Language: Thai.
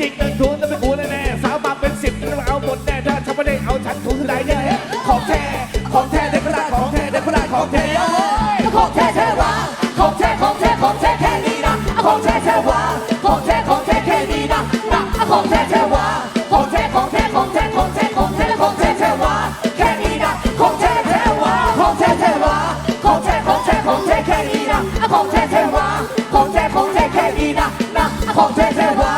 จริงเดินทวนแล้วไปกูแน่ๆสาวมาเป็นสิบเราเอาหมดแน่ถ้าฉันไม่ได้เอาฉันถุกได้แน่ของแท้ของแท้ได้กพลาดของแท้เด็กลาดของแท้ของแท้แท้วะของแท้ของแท้ของแท้แค่นี้นะของแท้แท้วะของแท้ของแท้แค่นี้นะนะของแท้แท้วะของแท้ของแท้ของแท้ของแท้ของแท้ของแท้แท้วะแค่นี้นะของแท้แท้ววะของแท่นะของแท้แท้วะของแท้ของแท้แค่นี้นะนะของแท้แท้วะ